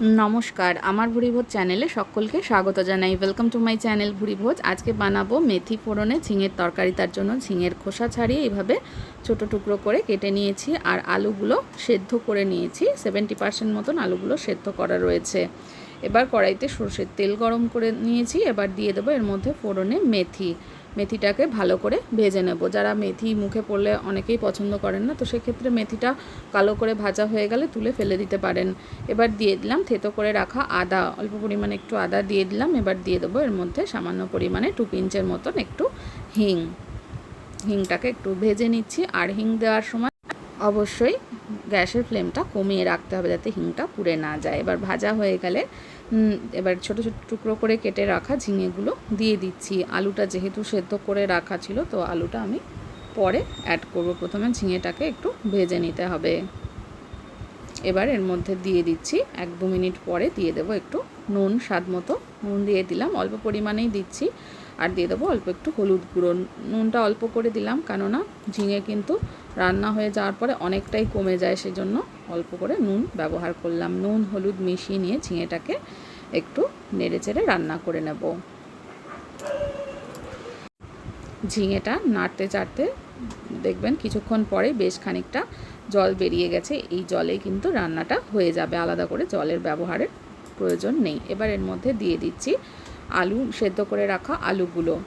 নমস্কার, আমার ভুরিভোজ চ্যানেলে সকলকে স্বাগত জানাই। ওয়েলকাম টু মাই চ্যানেল ভুরিভোজ আজকে বানাবো মেথি ফোড়নে ঝিঙের তরকারি, তার জন্য ঝিঙের খোসা ছাড়িয়ে এইভাবে ছোট টুকরো করে কেটে নিয়েছি আর আলুগুলো সেদ্ধ করে নিয়েছি। সেভেন্টি পার্সেন্ট মতন আলুগুলো সেদ্ধ করা রয়েছে। এবার কড়াইতে সর্ষের তেল গরম করে নিয়েছি। এবার দিয়ে দেবো এর মধ্যে ফোড়নে মেথি। মেথিটাকে ভালো করে ভেজে নেব। যারা মেথি মুখে পড়লে অনেকেই পছন্দ করেন না, তো সেক্ষেত্রে মেথিটা কালো করে ভাজা হয়ে গেলে তুলে ফেলে দিতে পারেন। এবার দিয়ে দিলাম থেতো করে রাখা আদা। অল্প পরিমাণে একটু আদা দিয়ে দিলাম, এবার দিয়ে দেবো এর মধ্যে সামান্য পরিমাণে টু পিঞ্চের মতন একটু হিং। হিংটাকে একটু ভেজে নিচ্ছি। আর হিং দেওয়ার সময় অবশ্যই গ্যাসের ফ্লেমটা কমিয়ে রাখতে হবে যাতে হিংটা পুড়ে না যায়। এবার ভাজা হয়ে গেলে এবার ছোট ছোট টুকরো করে কেটে রাখা ঝিঙেগুলো দিয়ে দিচ্ছি। আলুটা যেহেতু সেদ্ধ করে রাখা ছিল, তো আলুটা আমি পরে অ্যাড করব। প্রথমে ঝিঙেটাকে একটু ভেজে নিতে হবে। এবার এর মধ্যে দিয়ে দিচ্ছি, এক দু মিনিট পরে দিয়ে দেবো একটু নুন, স্বাদ মতো নুন দিয়ে দিলাম। অল্প পরিমাণেই দিচ্ছি। আর দিয়ে দেবো অল্প একটু হলুদ গুঁড়ো। নুনটা অল্প করে দিলাম, কেননা ঝিঙে কিন্তু রান্না হয়ে যাওয়ার পরে অনেকটাই কমে যায়, সেজন্য অল্প করে নুন ব্যবহার করলাম। নুন, হলুদ মিশিয়ে নিয়ে ঝিঙেটাকে একটু নেড়ে চেড়ে রান্না করে নেব। ঝিঙেটা নাড়তে চাড়তে দেখবেন কিছুক্ষণ পরে বেশ খানিকটা জল বেরিয়ে গেছে, এই জলে কিন্তু রান্নাটা হয়ে যাবে। আলাদা করে জলের ব্যবহারের প্রয়োজন নেই। এবার এর মধ্যে দিয়ে দিচ্ছি আলু সেদ্ধ করে রাখা আলুগুলো।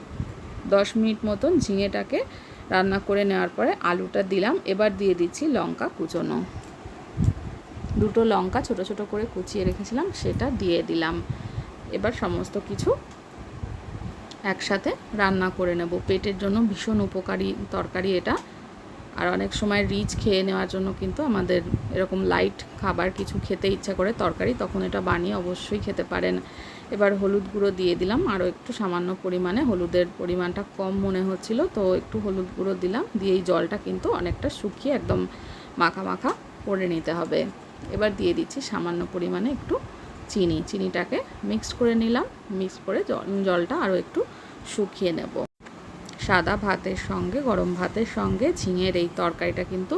দশ মিনিট মতন ঝিঙেটাকে রান্না করে নেওয়ার পরে আলুটা দিলাম। এবার দিয়ে দিচ্ছি লঙ্কা কুচোনো। দুটো লঙ্কা ছোট ছোট করে কুচিয়ে রেখেছিলাম, সেটা দিয়ে দিলাম। এবার সমস্ত কিছু একসাথে রান্না করে নেব। পেটের জন্য ভীষণ উপকারী তরকারি এটা। আর অনেক সময় রিচ খেয়ে নেওয়ার জন্য কিন্তু আমাদের এরকম লাইট খাবার কিছু খেতে ইচ্ছা করে তরকারি, তখন এটা বানিয়ে অবশ্যই খেতে পারেন। এবার হলুদ গুঁড়ো দিয়ে দিলাম, আরও একটু সামান্য পরিমাণে। হলুদের পরিমাণটা কম মনে হচ্ছিল, তো একটু হলুদ গুঁড়ো দিলাম। দিয়ে এই জলটা কিন্তু অনেকটা শুকিয়ে একদম মাখা মাখা করে নিতে হবে। এবার দিয়ে দিচ্ছি সামান্য পরিমাণে একটু চিনি। চিনিটাকে মিক্সড করে নিলাম। মিক্স করে জলটা আরও একটু শুকিয়ে নেব। সাদা ভাতের সঙ্গে, গরম ভাতের সঙ্গে, ঝিঙের এই তরকারিটা কিন্তু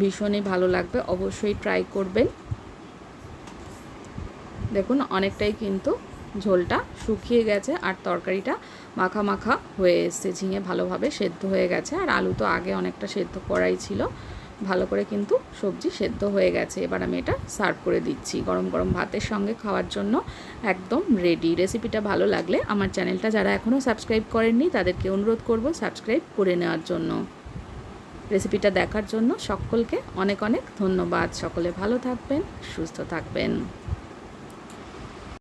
ভীষণই ভালো লাগবে, অবশ্যই ট্রাই করবেন। দেখুন, অনেকটাই কিন্তু ঝোলটা শুকিয়ে গেছে আর তরকারিটা মাখা মাখা হয়ে এসছে, ঝিঙে ভালোভাবে সেদ্ধ হয়ে গেছে আর আলু তো আগে অনেকটা সেদ্ধ করাই ছিল। ভালো করে কিন্তু সবজি সেদ্ধ হয়ে গেছে। এবার আমি এটা সার্ভ করে দিচ্ছি। গরম গরম ভাতের সঙ্গে খাওয়ার জন্য একদম রেডি রেসিপিটা ভালো লাগলে আমার চ্যানেলটা যারা এখনও সাবস্ক্রাইব করেননি, তাদেরকে অনুরোধ করব সাবস্ক্রাইব করে নেওয়ার জন্য। রেসিপিটা দেখার জন্য সকলকে অনেক অনেক ধন্যবাদ। সকলে ভালো থাকবেন, সুস্থ থাকবেন।